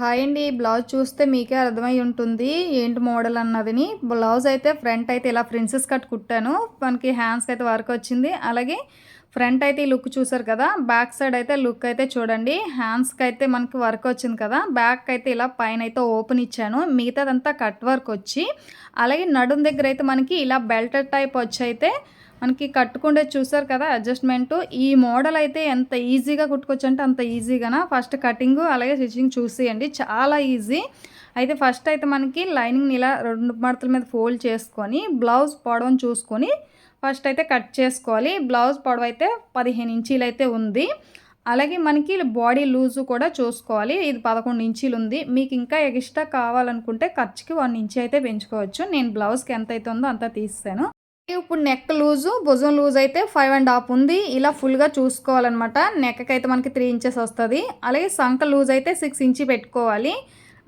Hi అండి blouse చూస్తే మీకే అర్థమై ఉంటుంది. ఏంటి మోడల్ అన్నదిని. బ్లౌజ్ అయితే ఫ్రంట్ అయితే ఇలా ప్రిన్సెస్ కట్ కుట్టాను. మనకి హ్యాండ్స్కి అయితే వర్క్ వచ్చింది. అలాగే ఫ్రంట్ అయితే ఈ లుక్ చూసారు కదా. బ్యాక్ సైడ్ అయితే లుక్ అయితే చూడండి. హ్యాండ్స్కి అయితే మనకి వర్క్ వచ్చింది కదా. బ్యాక్ అయితే ఇలా పైన అయితే ఓపెన్ ఇచ్చాను. మిగతాదంతా కట్ వర్క్ వచ్చి అలాగే నడుం దగ్గర అయితే మనకి ఇలా బెల్ట్ టైప్ వచ్చి అయితే మనకి కట్టుకుండే చూసారు కదా అడ్జస్ట్మెంట్ ఈ మోడల్ అయితే ఎంత ఈజీగా కుట్టుకోవచ్చు అంటే అంత ఈజీగానా? ఫస్ట్ కటింగ్ అలాగే స్టిచ్చింగ్ చూసేయండి. చాలా ఈజీ. అయితే ఫస్ట్ అయితే మనకి లైనింగ్ని ఇలా రెండు మడతల మీద ఫోల్డ్ చేసుకొని బ్లౌజ్ పొడవని చూసుకొని ఫస్ట్ అయితే కట్ చేసుకోవాలి. బ్లౌజ్ పొడవ అయితే పదిహేను ఇంచీలు అయితే ఉంది. అలాగే మనకి బాడీ లూజు కూడా చూసుకోవాలి. ఇది పదకొండు ఇంచీలు ఉంది. మీకు ఇంకా ఎక్స్ట్రా కావాలనుకుంటే ఖర్చుకి వన్ ఇంచీ అయితే పెంచుకోవచ్చు. నేను బ్లౌజ్కి ఎంత అయితే ఉందో అంత తీస్తాను ఇప్పుడు నెక్ లూజు భుజం లూజ్ అయితే ఫైవ్ అండ్ హాఫ్ ఉంది. ఇలా ఫుల్గా చూసుకోవాలన్నమాట. నెక్కకి అయితే మనకి త్రీ ఇంచెస్ వస్తుంది. అలాగే సంక లూజ్ అయితే సిక్స్ ఇంచి పెట్టుకోవాలి.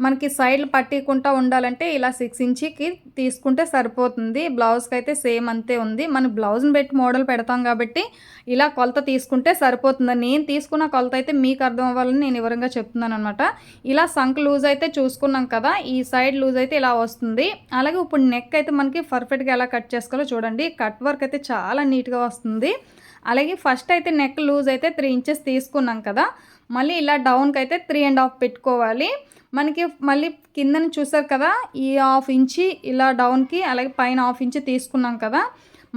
మనకి సైడ్లు పట్టికుంటా ఉండాలంటే ఇలా సిక్స్ ఇంచికి తీసుకుంటే సరిపోతుంది. బ్లౌజ్కి అయితే సేమ్ అంతే ఉంది. మన బ్లౌజ్ని పెట్టి మోడల్ పెడతాం కాబట్టి ఇలా కొలత తీసుకుంటే సరిపోతుంది నేను తీసుకున్న కొలత అయితే మీకు అర్థం అవ్వాలని నేను వివరంగా చెప్తున్నాను అనమాట ఇలా సంక్ లూజ్ అయితే చూసుకున్నాం కదా ఈ సైడ్ లూజ్ అయితే ఇలా వస్తుంది. అలాగే ఇప్పుడు నెక్ అయితే మనకి పర్ఫెక్ట్గా ఎలా కట్ చేసుకోవాలో చూడండి. కట్ వర్క్ అయితే చాలా నీట్గా వస్తుంది. అలాగే ఫస్ట్ అయితే నెక్ లూజ్ అయితే త్రీ ఇంచెస్ తీసుకున్నాం కదా మళ్ళీ ఇలా డౌన్కి అయితే త్రీ అండ్ హాఫ్ పెట్టుకోవాలి. మనకి మళ్ళీ కిందని చూసారు కదా ఈ హాఫ్ ఇంచి ఇలా డౌన్కి అలాగే పైన హాఫ్ ఇంచి తీసుకున్నాం కదా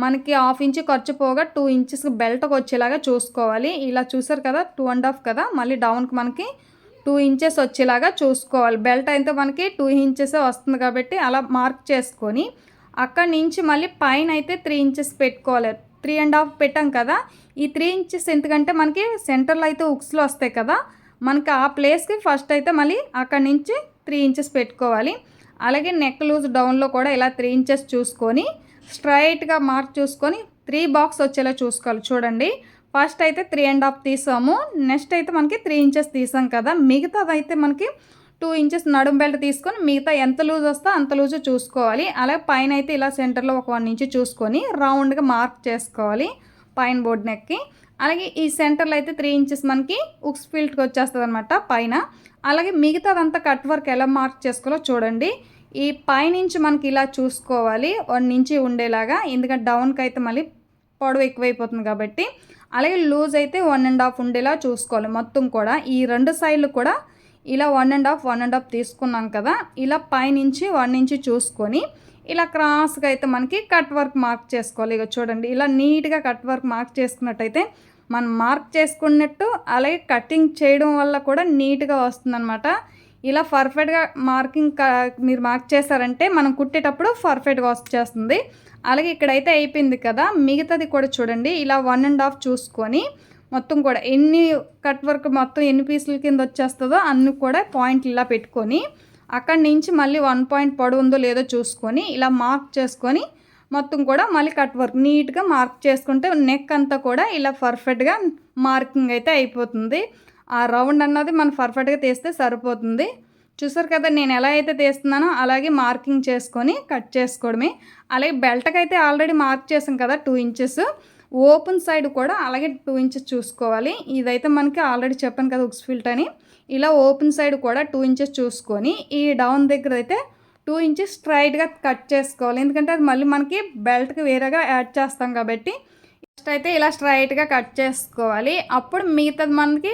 మనకి హాఫ్ ఇంచి ఖర్చు పోగా టూ ఇంచెస్ బెల్ట్కి వచ్చేలాగా చూసుకోవాలి. ఇలా చూసారు కదా టూ అండ్ హాఫ్ కదా మళ్ళీ డౌన్కి మనకి టూ ఇంచెస్ వచ్చేలాగా చూసుకోవాలి. బెల్ట్ అయితే మనకి టూ ఇంచెస్ వస్తుంది కాబట్టి అలా మార్క్ చేసుకొని అక్కడి నుంచి మళ్ళీ పైన అయితే త్రీ ఇంచెస్ పెట్టుకోవాలి. త్రీ అండ్ హాఫ్ పెట్టాం కదా ఈ త్రీ ఇంచెస్ ఎందుకంటే మనకి సెంటర్లో అయితే ఉక్స్లు వస్తాయి కదా మనకి ఆ ప్లేస్కి ఫస్ట్ అయితే మళ్ళీ అక్కడి నుంచి త్రీ ఇంచెస్ పెట్టుకోవాలి. అలాగే నెక్ లూజ్ డౌన్లో కూడా ఇలా త్రీ ఇంచెస్ చూసుకొని స్ట్రైట్గా మార్క్ చూసుకొని త్రీ బాక్స్ వచ్చేలా చూసుకోవాలి. చూడండి ఫస్ట్ అయితే త్రీ అండ్ హాఫ్ తీసాము. నెక్స్ట్ అయితే మనకి త్రీ ఇంచెస్ తీసాం కదా. మిగతాది అయితే మనకి టూ ఇంచెస్ నడుం బెల్ట్ తీసుకొని మిగతా ఎంత లూజ్ వస్తే అంత లూజ్ చూసుకోవాలి. అలాగే పైన అయితే ఇలా సెంటర్లో ఒక వన్ ఇంచ్ చూసుకొని రౌండ్గా మార్క్ చేసుకోవాలి పైన బోర్డ్ నెక్కి. అలాగే ఈ సెంటర్లో అయితే త్రీ ఇంచెస్ మనకి ఉక్స్ ఫీల్డ్కి వచ్చేస్తుంది అనమాట పైన. అలాగే మిగతాదంతా కట్ వర్క్ ఎలా మార్క్ చేసుకోవాలో చూడండి. ఈ పైనుంచి మనకి ఇలా చూసుకోవాలి. వన్ ఇంచి ఉండేలాగా. ఎందుకంటే డౌన్కి అయితే మళ్ళీ పొడవు ఎక్కువైపోతుంది కాబట్టి. అలాగే లూజ్ అయితే వన్ అండ్ హాఫ్ ఉండేలా చూసుకోవాలి మొత్తం కూడా. ఈ రెండు సైడ్లు కూడా ఇలా one and half one and half తీసుకున్నాం కదా. ఇలా పైనుంచి వన్ నుంచి చూసుకొని ఇలా క్రాస్గా అయితే మనకి కట్ వర్క్ మార్క్ చేసుకోవాలి. ఇక చూడండి ఇలా నీట్గా కట్ వర్క్ మార్క్ చేసుకున్నట్టయితే మనం మార్క్ చేసుకున్నట్టు అలాగే కటింగ్ చేయడం వల్ల కూడా నీట్గా వస్తుందన్నమాట. ఇలా పర్ఫెక్ట్గా మార్కింగ్ మీరు మార్క్ చేశారంటే మనం కుట్టేటప్పుడు పర్ఫెక్ట్గా వచ్చేస్తుంది. అలాగే ఇక్కడైతే అయిపోయింది కదా మిగతాది కూడా చూడండి ఇలా వన్ అండ్ హాఫ్ చూసుకొని మొత్తం కూడా ఎన్ని కట్ వర్క్ మొత్తం ఎన్ని పీసుల కింద వచ్చేస్తుందో అన్ని కూడా పాయింట్లు ఇలా పెట్టుకొని అక్కడి నుంచి మళ్ళీ వన్ పాయింట్ పొడవు ఉందో లేదో చూసుకొని ఇలా మార్క్ చేసుకొని మొత్తం కూడా మళ్ళీ కట్ వర్క్ నీట్గా మార్క్ చేసుకుంటే నెక్ అంతా కూడా ఇలా పర్ఫెక్ట్గా మార్కింగ్ అయితే అయిపోతుంది. ఆ రౌండ్ అన్నది మనం పర్ఫెక్ట్గా తీస్తే సరిపోతుంది. చూసారు కదా నేను ఎలా అయితే తీస్తున్నానో అలాగే మార్కింగ్ చేసుకొని కట్ చేసుకోవడమే. అలాగే బెల్ట్కి అయితే ఆల్రెడీ మార్క్ చేసాం కదా టూ ఇంచెస్ ఓపెన్ సైడ్ కూడా అలాగే టూ ఇంచెస్ చూసుకోవాలి. ఇదైతే మనకి ఆల్రెడీ చెప్పాను కదా ఉక్స్ ఫిల్ట్ అని. ఇలా ఓపెన్ సైడ్ కూడా టూ ఇంచెస్ చూసుకొని ఈ డౌన్ దగ్గర అయితే టూ ఇంచెస్ స్ట్రైట్గా కట్ చేసుకోవాలి. ఎందుకంటే అది మళ్ళీ మనకి బెల్ట్కి వేరేగా యాడ్ చేస్తాం కాబట్టి ఫస్ట్ అయితే ఇలా స్ట్రైట్గా కట్ చేసుకోవాలి. అప్పుడు మిగతాది మనకి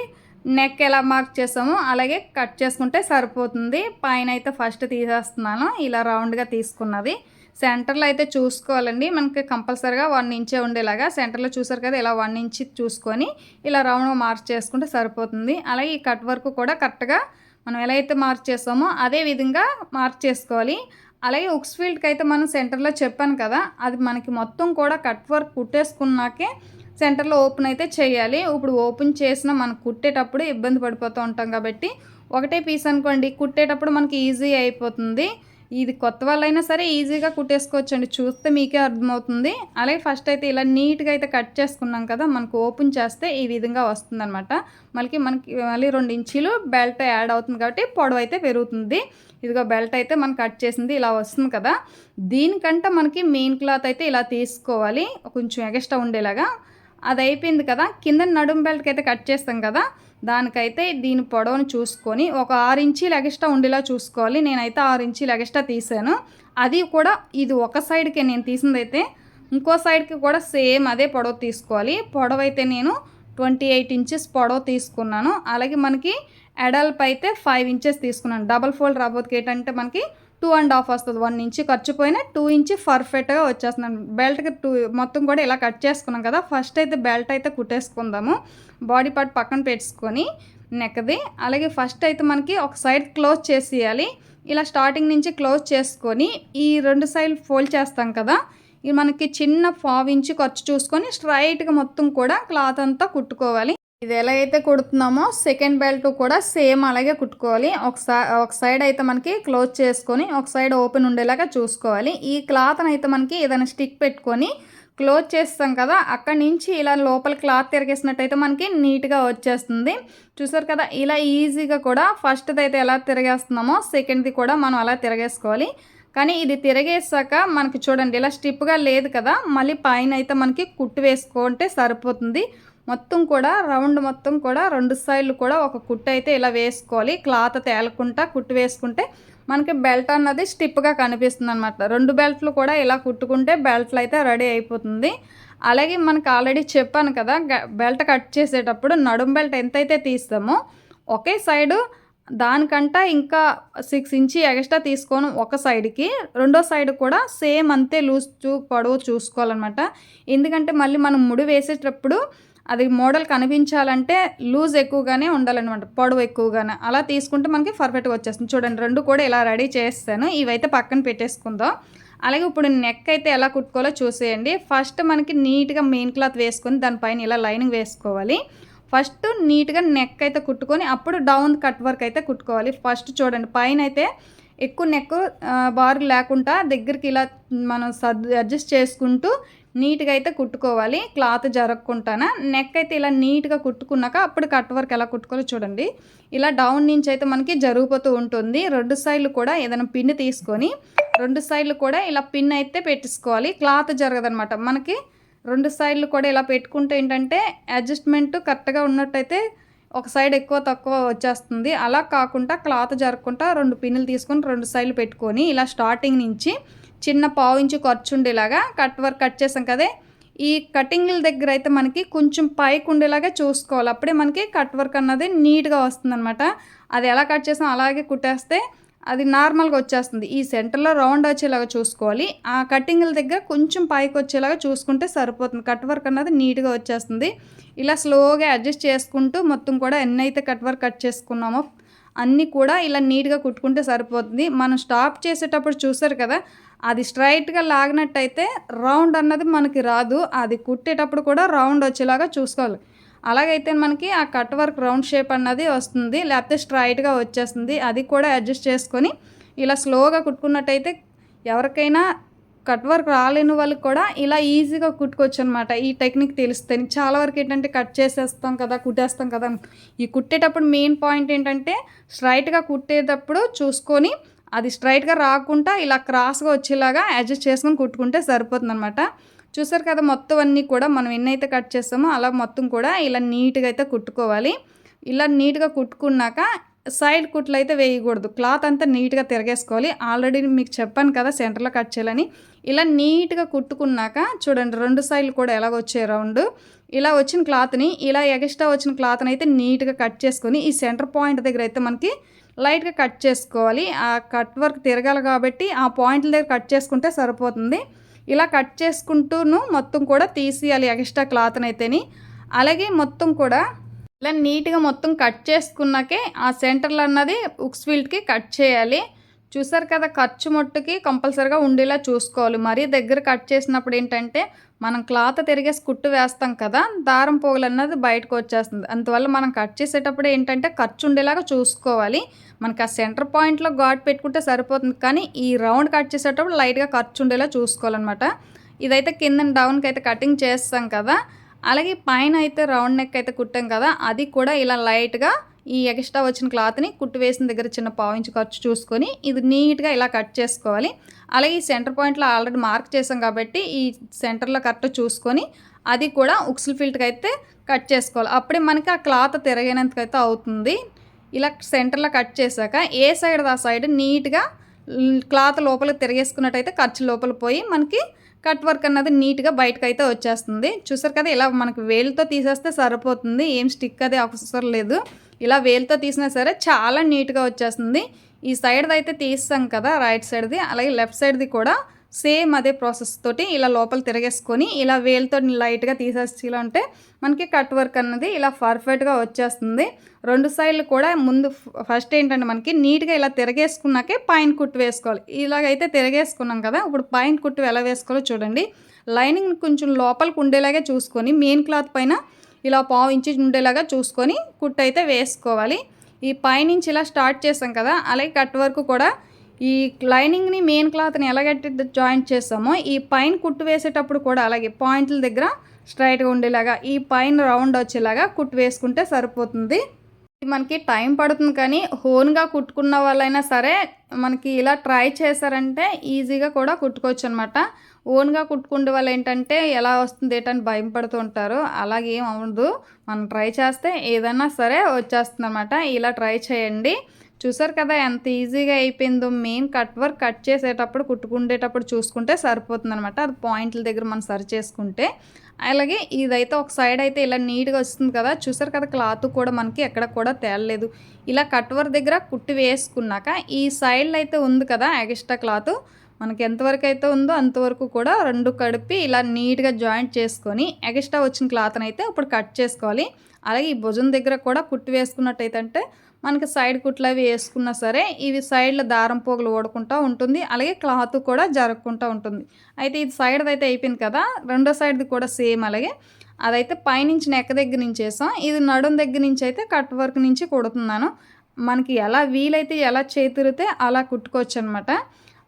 నెక్ ఎలా మార్క్ చేసామో అలాగే కట్ చేసుకుంటే సరిపోతుంది. పైన అయితే ఫస్ట్ తీసేస్తున్నాను. ఇలా రౌండ్గా తీసుకున్నది. సెంటర్లో అయితే చూసుకోవాలండి. మనకి కంపల్సరిగా వన్ ఇంచే ఉండేలాగా సెంటర్లో చూసారు కదా ఇలా వన్ ఇంచ్ చూసుకొని ఇలా రౌండ్గా మార్క్ చేసుకుంటే సరిపోతుంది. అలాగే ఈ కట్ వర్క్ కూడా కరెక్ట్గా మనం ఎలా అయితే మార్క్ చేస్తామో అదే విధంగా మార్క్ చేసుకోవాలి. అలాగే ఉక్స్ ఫీల్డ్కి అయితే మనం సెంటర్లో చెప్పాను కదా అది మనకి మొత్తం కూడా కట్ వర్క్ కుట్టేసుకున్నాకే సెంటర్లో ఓపెన్ అయితే చేయాలి. ఇప్పుడు ఓపెన్ చేసిన మనం కుట్టేటప్పుడు ఇబ్బంది పడిపోతూ ఉంటాం కాబట్టి ఒకటే పీస్ అనుకోండి కుట్టేటప్పుడు మనకి ఈజీ అయిపోతుంది. ఇది కొత్త వాళ్ళైనా సరే ఈజీగా కుట్టేసుకోవచ్చు అండి చూస్తే మీకే అర్థమవుతుంది. అలాగే ఫస్ట్ అయితే ఇలా నీట్గా అయితే కట్ చేసుకున్నాం కదా మనకు ఓపెన్ చేస్తే ఈ విధంగా వస్తుందన్నమాట. మళ్ళీ మనకి మళ్ళీ రెండు ఇంచీలు బెల్ట్ యాడ్ అవుతుంది కాబట్టి పొడవు అయితే పెరుగుతుంది. ఇదిగో బెల్ట్ అయితే మనం కట్ చేసింది ఇలా వస్తుంది కదా. దీనికంటే మనకి మెయిన్ క్లాత్ అయితే ఇలా తీసుకోవాలి. కొంచెం ఎగస్ట్రా ఉండేలాగా. అది అయిపోయింది కదా. కింద నడుం బెల్ట్కి అయితే కట్ చేస్తాం కదా. దానికైతే దీని పొడవును చూసుకొని ఒక ఆరు ఇంచీలు ఎగస్ట్రా ఉండేలా చూసుకోవాలి. నేనైతే ఆరు ఇంచీలు ఎగస్ట్రా తీసాను అది కూడా ఇది ఒక సైడ్కి నేను తీసిందైతే ఇంకో సైడ్కి కూడా సేమ్ అదే పొడవు తీసుకోవాలి. పొడవు అయితే నేను ట్వంటీ ఎయిట్ ఇంచెస్ పొడవు తీసుకున్నాను. అలాగే మనకి ఎడల్ప్ అయితే ఫైవ్ ఇంచెస్ తీసుకున్నాను. డబల్ ఫోల్డ్ రాబోతుకి ఏంటంటే మనకి టూ అండ్ హాఫ్ వస్తుంది. వన్ ఇంచ్ ఖర్చు పోయినా టూ ఇంచ్ పర్ఫెక్ట్గా వచ్చేస్తున్నాను. బెల్ట్కి టూ మొత్తం కూడా ఇలా కట్ చేసుకున్నాం కదా ఫస్ట్ అయితే బెల్ట్ అయితే కుట్టేసుకుందాము. బాడీ పార్ట్ పక్కన పెట్టుకొని నెక్కది. అలాగే ఫస్ట్ అయితే మనకి ఒక సైడ్ క్లోజ్ చేసేయాలి. ఇలా స్టార్టింగ్ నుంచి క్లోజ్ చేసుకొని ఈ రెండు సైడ్ ఫోల్డ్ చేస్తాం కదా ఇది మనకి చిన్న పావు ఇంచు ఖర్చు చూసుకొని స్ట్రైట్గా మొత్తం కూడా క్లాత్ అంతా కుట్టుకోవాలి. ఇది ఎలా అయితే కుడుతున్నామో సెకండ్ బెల్ట్ కూడా సేమ్ అలాగే కుట్టుకోవాలి. ఒకసారి ఒక సైడ్ అయితే మనకి క్లోజ్ చేసుకొని ఒక సైడ్ ఓపెన్ ఉండేలాగా చూసుకోవాలి. ఈ క్లాత్ని అయితే మనకి ఏదైనా స్టిక్ పెట్టుకొని క్లోజ్ చేస్తాం కదా అక్కడి నుంచి ఇలా లోపల క్లాత్ తిరిగేసినట్టయితే మనకి నీట్గా వచ్చేస్తుంది. చూసారు కదా ఇలా ఈజీగా కూడా ఫస్ట్ది అయితే ఎలా తిరిగేస్తున్నామో సెకండ్ది కూడా మనం అలా తిరగేసుకోవాలి. కానీ ఇది తిరగేసాక మనకి చూడండి ఇలా స్టిప్గా లేదు కదా మళ్ళీ పైన అయితే మనకి కుట్టు వేసుకుంటే సరిపోతుంది. మొత్తం కూడా రౌండ్ మొత్తం కూడా రెండు సైడ్లు కూడా ఒక కుట్టు అయితే ఇలా వేసుకోవాలి. క్లాత్ తేలకుండా కుట్టు వేసుకుంటే మనకి బెల్ట్ అన్నది స్టిప్గా కనిపిస్తుంది అనమాట రెండు బెల్ట్లు కూడా ఇలా కుట్టుకుంటే బెల్ట్లు అయితే రెడీ అయిపోతుంది. అలాగే మనకు ఆల్రెడీ చెప్పాను కదా బెల్ట్ కట్ చేసేటప్పుడు నడుం బెల్ట్ ఎంతైతే తీస్తామో ఒకే సైడు దానికంట ఇంకా సిక్స్ ఇంచి ఎక్స్ట్రా తీసుకొని ఒక సైడ్కి. రెండో సైడ్ కూడా సేమ్ అంతే లూజ్ చూ పొడవు చూసుకోవాలన్నమాట. ఎందుకంటే మళ్ళీ మనం ముడి వేసేటప్పుడు అది మోడల్ కనిపించాలంటే లూజ్ ఎక్కువగానే ఉండాలన్నమాట పొడవు ఎక్కువగానే. అలా తీసుకుంటే మనకి పర్ఫెక్ట్గా వచ్చేస్తుంది. చూడండి రెండు కూడా ఇలా రెడీ చేస్తాను ఇవైతే పక్కన పెట్టేసుకుందాం. అలాగే ఇప్పుడు నెక్ అయితే ఎలా కుట్టుకోవాలో చూసేయండి. ఫస్ట్ మనకి నీట్గా మెయిన్ క్లాత్ వేసుకొని దానిపైన ఇలా లైనింగ్ వేసుకోవాలి. ఫస్ట్ నీట్గా నెక్ అయితే కుట్టుకొని అప్పుడు డౌన్ కట్ వర్క్ అయితే కుట్టుకోవాలి. ఫస్ట్ చూడండి పైన అయితే ఎక్కువ నెక్ బారు లేకుండా దగ్గరికి ఇలా మనం సర్దు అడ్జస్ట్ చేసుకుంటూ నీట్గా అయితే కుట్టుకోవాలి. క్లాత్ జరగకుండానా నెక్ అయితే ఇలా నీట్గా కుట్టుకున్నాక అప్పుడు కట్ వర్క్ ఎలా కుట్టుకోవాలో చూడండి. ఇలా డౌన్ నుంచి అయితే మనకి జరిగిపోతూ ఉంటుంది. రెండు సైడ్లు కూడా ఏదైనా పిన్ తీసుకొని రెండు సైడ్లు కూడా ఇలా పిన్ అయితే పెట్టించుకోవాలి క్లాత్ జరగదనమాట మనకి రెండు సైడ్లు కూడా ఇలా పెట్టుకుంటే ఏంటంటే అడ్జస్ట్మెంట్ కరెక్ట్గా ఉన్నట్టయితే ఒక సైడ్ ఎక్కువ తక్కువ వచ్చేస్తుంది. అలా కాకుండా క్లాత్ జరగకుండా రెండు పిన్నులు తీసుకొని రెండు సైడ్లు పెట్టుకొని ఇలా స్టార్టింగ్ నుంచి చిన్న పావు ఇంచు ఖర్చు ఉండేలాగా కట్ వర్క్ కట్ చేసాం కదే. ఈ కటింగ్ల దగ్గర అయితే మనకి కొంచెం పైకి ఉండేలాగా చూసుకోవాలి. అప్పుడే మనకి కట్ వర్క్ అన్నది నీట్గా వస్తుంది అనమాట అది ఎలా కట్ చేసాం అలాగే కుట్టేస్తే అది నార్మల్గా వచ్చేస్తుంది. ఈ సెంటర్లో రౌండ్ వచ్చేలాగా చూసుకోవాలి. ఆ కటింగ్ల దగ్గర కొంచెం పైకి వచ్చేలాగా చూసుకుంటే సరిపోతుంది. కట్ వర్క్ అన్నది నీట్గా వచ్చేస్తుంది. ఇలా స్లోగా అడ్జస్ట్ చేసుకుంటూ మొత్తం కూడా ఎన్ని అయితే కట్ వర్క్ కట్ చేసుకున్నామో అన్నీ కూడా ఇలా నీట్గా కుట్టుకుంటే సరిపోతుంది. మనం స్టాప్ చేసేటప్పుడు చూసారు కదా అది స్ట్రైట్గా లాగినట్టయితే రౌండ్ అన్నది మనకి రాదు. అది కుట్టేటప్పుడు కూడా రౌండ్ వచ్చేలాగా చూసుకోవాలి. అలాగైతే మనకి ఆ కట్ వర్క్ రౌండ్ షేప్ అన్నది వస్తుంది. లేకపోతే స్ట్రైట్గా వచ్చేస్తుంది. అది కూడా అడ్జస్ట్ చేసుకొని ఇలా స్లోగా కుట్టుకున్నట్టయితే ఎవరికైనా కట్ వర్క్ రాలేని వాళ్ళకి కూడా ఇలా ఈజీగా కుట్టుకోవచ్చు అనమాట ఈ టెక్నిక్ తెలిస్తే చాలా వరకు ఏంటంటే కట్ చేసేస్తాం కదా కుట్టేస్తాం కదా ఈ కుట్టేటప్పుడు మెయిన్ పాయింట్ ఏంటంటే స్ట్రైట్గా కుట్టేటప్పుడు చూసుకొని అది స్ట్రైట్గా రాకుండా ఇలా క్రాస్గా వచ్చేలాగా అడ్జస్ట్ చేసుకొని కుట్టుకుంటే సరిపోతుంది అనమాట చూసారు కదా మొత్తం అన్నీ కూడా మనం ఎన్నైతే కట్ చేస్తామో అలా మొత్తం కూడా ఇలా నీట్గా అయితే కుట్టుకోవాలి. ఇలా నీట్గా కుట్టుకున్నాక సైడ్ కుట్లు అయితే వేయకూడదు. క్లాత్ అంతా నీట్గా తిరగేసుకోవాలి. ఆల్రెడీ మీకు చెప్పాను కదా సెంటర్లో కట్ చేయాలని. ఇలా నీట్గా కుట్టుకున్నాక చూడండి రెండు సైడ్లు కూడా ఎలాగ వచ్చే రౌండ్. ఇలా వచ్చిన క్లాత్ని ఇలా ఎగస్ట్రా వచ్చిన క్లాత్ని అయితే నీట్గా కట్ చేసుకొని ఈ సెంటర్ పాయింట్ దగ్గర అయితే మనకి లైట్గా కట్ చేసుకోవాలి. ఆ కట్ వర్క్ తిరగాలి కాబట్టి ఆ పాయింట్ల దగ్గర కట్ చేసుకుంటే సరిపోతుంది. ఇలా కట్ చేసుకుంటూను మొత్తం కూడా తీసేయాలి ఎక్స్ట్రా క్లాత్ని అయితేని అలాగే మొత్తం కూడా ఇలా నీట్గా మొత్తం కట్ చేసుకున్నాకే ఆ సెంటర్లో అన్నది ఉక్స్ ఫీల్డ్కి కట్ చేయాలి. చూసారు కదా ఖర్చు మొట్టుకి కంపల్సరీగా ఉండేలా చూసుకోవాలి. మరీ దగ్గర కట్ చేసినప్పుడు ఏంటంటే మనం క్లాత్ తిరిగేసి కుట్టు వేస్తాం కదా దారం పోగులు అన్నది బయటకు వచ్చేస్తుంది. అందువల్ల మనం కట్ చేసేటప్పుడు ఏంటంటే ఖర్చు ఉండేలాగా చూసుకోవాలి. మనకి ఆ సెంటర్ పాయింట్లో ఘాట్ పెట్టుకుంటే సరిపోతుంది. కానీ ఈ రౌండ్ కట్ చేసేటప్పుడు లైట్గా ఖర్చు ఉండేలా చూసుకోవాలన్నమాట. ఇదైతే కింద డౌన్కి అయితే కటింగ్ చేస్తాం కదా అలాగే పైన అయితే రౌండ్ నెక్ అయితే కుట్టాం కదా అది కూడా ఇలా లైట్గా ఈ ఎక్స్ట్రా వచ్చిన క్లాత్ని కుట్టు వేసిన దగ్గర చిన్న పావించి ఖర్చు చూసుకొని ఇది నీట్గా ఇలా కట్ చేసుకోవాలి. అలాగే ఈ సెంటర్ పాయింట్లో ఆల్రెడీ మార్క్ చేసాం కాబట్టి ఈ సెంటర్లో కరెక్ట్ చూసుకొని అది కూడా ఉక్సుల్ ఫిల్ట్కి అయితే కట్ చేసుకోవాలి. అప్పుడే మనకి ఆ క్లాత్ తిరగనంతకైతే అవుతుంది. ఇలా సెంటర్లో కట్ చేశాక ఏ సైడ్ ఆ సైడ్ నీట్గా క్లాత్ లోపల తిరిగేసుకున్నట్టయితే ఖర్చు లోపల పోయి మనకి కట్ వర్క్ అన్నది నీట్గా బయటకు అయితే వచ్చేస్తుంది. చూసారు కదా ఇలా మనకి వేలుతో తీసేస్తే సరిపోతుంది. ఏం స్టిక్ అది అవసరం లేదు. ఇలా వేలుతో తీసినా సరే చాలా నీట్గా వచ్చేస్తుంది. ఈ సైడ్ది అయితే తీస్తాం కదా రైట్ సైడ్ది. అలాగే లెఫ్ట్ సైడ్ది కూడా సేమ్ అదే ప్రాసెస్ తోటి ఇలా లోపల తిరగేసుకొని ఇలా వేలుతో లైట్గా తీసేసి ఉంటే మనకి కట్ వర్క్ అన్నది ఇలా పర్ఫెక్ట్గా వచ్చేస్తుంది. రెండు సైడ్లు కూడా ముందు ఫస్ట్ ఏంటంటే మనకి నీట్గా ఇలా తిరగేసుకున్నాకే పైన కుట్టు వేసుకోవాలి. ఇలాగైతే తిరగేసుకున్నాం కదా ఇప్పుడు పైన కుట్టు ఎలా వేసుకోవాలో చూడండి. లైనింగ్ కొంచెం లోపలికి ఉండేలాగే చూసుకొని మెయిన్ క్లాత్ పైన ఇలా పావు ఇంచి ఉండేలాగా చూసుకొని కుట్టు అయితే వేసుకోవాలి. ఈ పైనుంచి ఇలా స్టార్ట్ చేసాం కదా అలాగే కట్ వర్క్ కూడా ఈ లైనింగ్ని మెయిన్ క్లాత్ని ఎలాగట్టి జాయింట్ చేస్తామో ఈ పైన కుట్టు వేసేటప్పుడు కూడా అలాగే పాయింట్ల దగ్గర స్ట్రైట్గా ఉండేలాగా ఈ పైన రౌండ్ వచ్చేలాగా కుట్టు వేసుకుంటే సరిపోతుంది. మనకి టైం పడుతుంది కానీ హోన్గా కుట్టుకున్న వాళ్ళైనా సరే మనకి ఇలా ట్రై చేశారంటే ఈజీగా కూడా కుట్టుకోవచ్చు అనమాట ఓన్గా కుట్టుకుండే వాళ్ళు ఏంటంటే ఎలా వస్తుంది ఏంటని భయం పడుతూ ఉంటారు. అలాగే ఏం అవ్వదు. మనం ట్రై చేస్తే ఏదైనా సరే వచ్చేస్తుంది అనమాట ఇలా ట్రై చేయండి. చూసారు కదా ఎంత ఈజీగా అయిపోయిందో. మెయిన్ కట్ వర్క్ కట్ చేసేటప్పుడు కుట్టుకుండేటప్పుడు చూసుకుంటే సరిపోతుంది అనమాట అది పాయింట్ల దగ్గర మనం సరి చేసుకుంటే. అలాగే ఇదైతే ఒక సైడ్ అయితే ఇలా నీట్గా వస్తుంది కదా. చూసారు కదా క్లాత్ కూడా మనకి ఎక్కడ కూడా తేలలేదు. ఇలా కట్ వర్క్ దగ్గర కుట్టి వేసుకున్నాక ఈ సైడ్లో అయితే ఉంది కదా ఎక్స్ట్రా క్లాత్. మనకి ఎంతవరకు అయితే ఉందో అంతవరకు కూడా రెండు కడిపి ఇలా నీట్గా జాయింట్ చేసుకొని ఎక్స్ట్రా వచ్చిన క్లాత్ని అయితే ఇప్పుడు కట్ చేసుకోవాలి. అలాగే ఈ భుజం దగ్గర కూడా కుట్టి వేసుకున్నట్టయితే అంటే మనకి సైడ్ కుట్లు అవి వేసుకున్నా సరే ఇవి సైడ్లో దారం పోగులు ఓడుకుంటూ ఉంటుంది. అలాగే క్లాత్ కూడా జరగకుండా ఉంటుంది. అయితే ఇది సైడ్ అయితే అయిపోయింది కదా రెండో సైడ్ది కూడా సేమ్ అలాగే. అదైతే పైనుంచి నెక్క దగ్గర నుంచి వేసాం. ఇది నడుం దగ్గర నుంచి అయితే కట్ వర్క్ నుంచి కుడుతున్నాను. మనకి ఎలా వీలైతే ఎలా చేతిరితే అలా కుట్టుకోవచ్చు అనమాట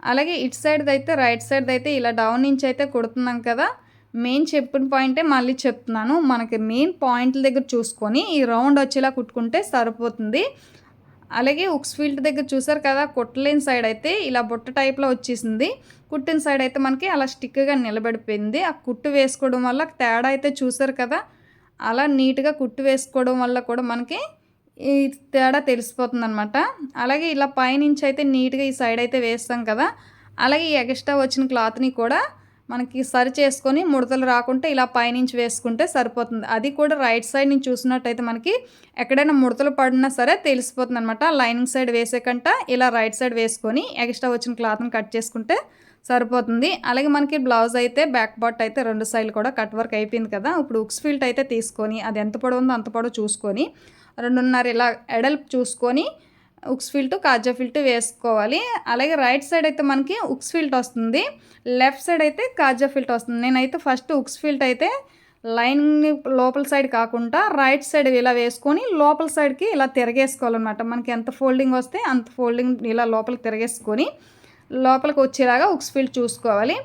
అలాగే ఇటు సైడ్ అయితే రైట్ సైడ్ అయితే ఇలా డౌన్ నుంచి అయితే కుడుతున్నాం కదా. మెయిన్ చెప్పిన పాయింటే మళ్ళీ చెప్తున్నాను. మనకి మెయిన్ పాయింట్ల దగ్గర చూసుకొని ఈ రౌండ్ వచ్చేలా కుట్టుకుంటే సరిపోతుంది. అలాగే ఉక్స్ ఫీల్డ్ దగ్గర చూసారు కదా కుట్టలేని సైడ్ అయితే ఇలా బుట్ట టైప్లో వచ్చేసింది. కుట్టిన సైడ్ అయితే మనకి అలా స్టిక్గా నిలబడిపోయింది. ఆ కుట్టు వేసుకోవడం వల్ల తేడా అయితే చూసారు కదా అలా నీట్గా కుట్టు వేసుకోవడం వల్ల కూడా మనకి ఈ తేడా తెలిసిపోతుంది అనమాట అలాగే ఇలా పైనుంచి అయితే నీట్గా ఈ సైడ్ అయితే వేస్తాం కదా అలాగే ఈ ఎక్స్ట్రా వచ్చిన క్లాత్ని కూడా మనకి సరి చేసుకొని ముడతలు రాకుంటే ఇలా పైనుంచి వేసుకుంటే సరిపోతుంది. అది కూడా రైట్ సైడ్ నుంచి చూసినట్టయితే మనకి ఎక్కడైనా ముడతలు పడినా సరే తెలిసిపోతుంది అనమాట లైనింగ్ సైడ్ వేసే కంట ఇలా రైట్ సైడ్ వేసుకొని ఎక్స్ట్రా వచ్చిన క్లాత్ని కట్ చేసుకుంటే సరిపోతుంది. అలాగే మనకి బ్లౌజ్ అయితే బ్యాక్ పార్ట్ అయితే రెండు సైడ్లు కూడా కట్ వర్క్ అయిపోయింది కదా ఇప్పుడు ఉక్స్ ఫీల్ట్ అయితే తీసుకొని అది ఎంత పొడవు ఉందో అంత పొడవు చూసుకొని రెండున్నర ఇలా ఎడల్పు చూసుకొని ఉక్స్ ఫిల్ట్ కాజా ఫిల్ట్ వేసుకోవాలి. అలాగే రైట్ సైడ్ అయితే మనకి ఉక్స్ ఫిల్ట్ వస్తుంది. లెఫ్ట్ సైడ్ అయితే కాజా ఫిల్ట్ వస్తుంది. నేనైతే ఫస్ట్ ఉక్స్ ఫిల్ట్ అయితే లైన్ లోపల సైడ్ కాకుండా రైట్ సైడ్ ఇలా వేసుకొని లోపల సైడ్కి ఇలా తిరగేసుకోవాలన్నమాట. మనకి ఎంత ఫోల్డింగ్ వస్తే అంత ఫోల్డింగ్ ఇలా లోపలికి తిరగేసుకొని లోపలికి వచ్చేలాగా ఉక్స్ ఫిల్ట్ చూసుకోవాలి.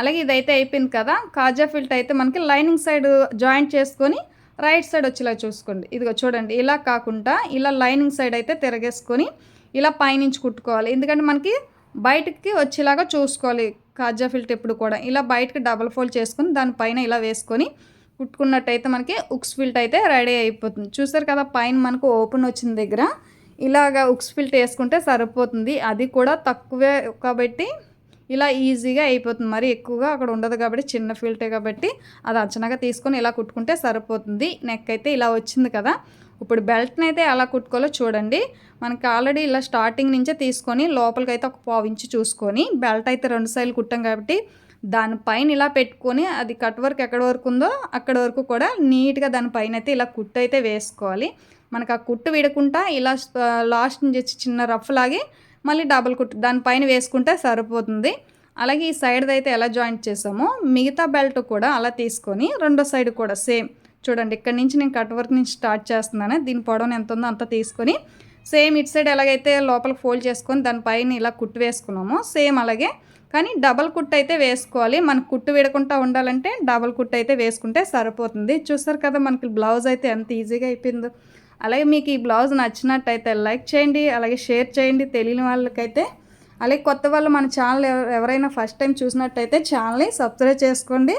అలాగే ఇదైతే అయిపోయింది కదా. కాజా ఫిల్ట్ అయితే మనకి లైనింగ్ సైడ్ జాయింట్ చేసుకొని రైట్ సైడ్ వచ్చేలా చూసుకోండి. ఇదిగో చూడండి ఇలా కాకుండా ఇలా లైనింగ్ సైడ్ అయితే తిరగేసుకొని ఇలా పైనుంచి కుట్టుకోవాలి. ఎందుకంటే మనకి బయటకి వచ్చేలాగా చూసుకోవాలి. కాజా ఫిల్ట్ ఎప్పుడు కూడా ఇలా బయటకి డబల్ ఫోల్డ్ చేసుకొని దానిపైన ఇలా వేసుకొని కుట్టుకున్నట్టయితే మనకి ఉక్స్ ఫిల్ట్ అయితే రెడీ అయిపోతుంది. చూసారు కదా పైన మనకు ఓపెన్ వచ్చిన దగ్గర ఇలాగా ఉక్స్ ఫిల్ట్ వేసుకుంటే సరిపోతుంది. అది కూడా తక్కువే కాబట్టి ఇలా ఈజీగా అయిపోతుంది. మరి ఎక్కువగా అక్కడ ఉండదు కాబట్టి చిన్న ఫిల్టే కాబట్టి అది అంచనాగా తీసుకొని ఇలా కుట్టుకుంటే సరిపోతుంది. నెక్ అయితే ఇలా వచ్చింది కదా. ఇప్పుడు బెల్ట్ని అయితే ఎలా కుట్టుకోవాలో చూడండి. మనకి ఆల్రెడీ ఇలా స్టార్టింగ్ నుంచే తీసుకొని లోపలికి అయితే ఒక పావించి చూసుకొని బెల్ట్ అయితే రెండు సైలు కుట్టాం కాబట్టి దానిపైన ఇలా పెట్టుకొని అది కట్ వర్క్ ఎక్కడ వరకు ఉందో అక్కడ వరకు కూడా నీట్గా దానిపైన అయితే ఇలా కుట్టు అయితే వేసుకోవాలి. మనకు ఆ కుట్టు విడకుండా ఇలా లాస్ట్ నుంచి చిన్న రఫ్ లాగి మళ్ళీ డబల్ కుట్టు దానిపైన వేసుకుంటే సరిపోతుంది. అలాగే ఈ సైడ్ అయితే ఎలా జాయింట్ చేసామో మిగతా బెల్ట్ కూడా అలా తీసుకొని రెండో సైడ్ కూడా సేమ్ చూడండి ఇక్కడ నుంచి నేను కట్ వర్క్ నుంచి స్టార్ట్ చేస్తున్నాను దీని పొడవు ఎంత ఉందో అంత తీసుకొని సేమ్ ఇటు సైడ్ ఎలాగైతే లోపలికి ఫోల్డ్ చేసుకొని దానిపైన ఇలా కుట్టు వేసుకున్నామో సేమ్ అలాగే. కానీ డబల్ కుట్టు అయితే వేసుకోవాలి. మనకు కుట్టు విడకుండా ఉండాలంటే డబల్ కుట్టు అయితే వేసుకుంటే సరిపోతుంది. చూస్తారు కదా మనకి బ్లౌజ్ అయితే ఎంత ఈజీగా అయిపోయిందో. అలాగే మీకు ఈ బ్లౌజ్ నచ్చినట్టయితే లైక్ చేయండి అలాగే షేర్ చేయండి తెలియని వాళ్ళకైతే. అలాగే కొత్త వాళ్ళు మన ఛానల్ ఎవరైనా ఫస్ట్ టైం చూసినట్టయితే ఛానల్ని సబ్స్క్రైబ్ చేసుకోండి.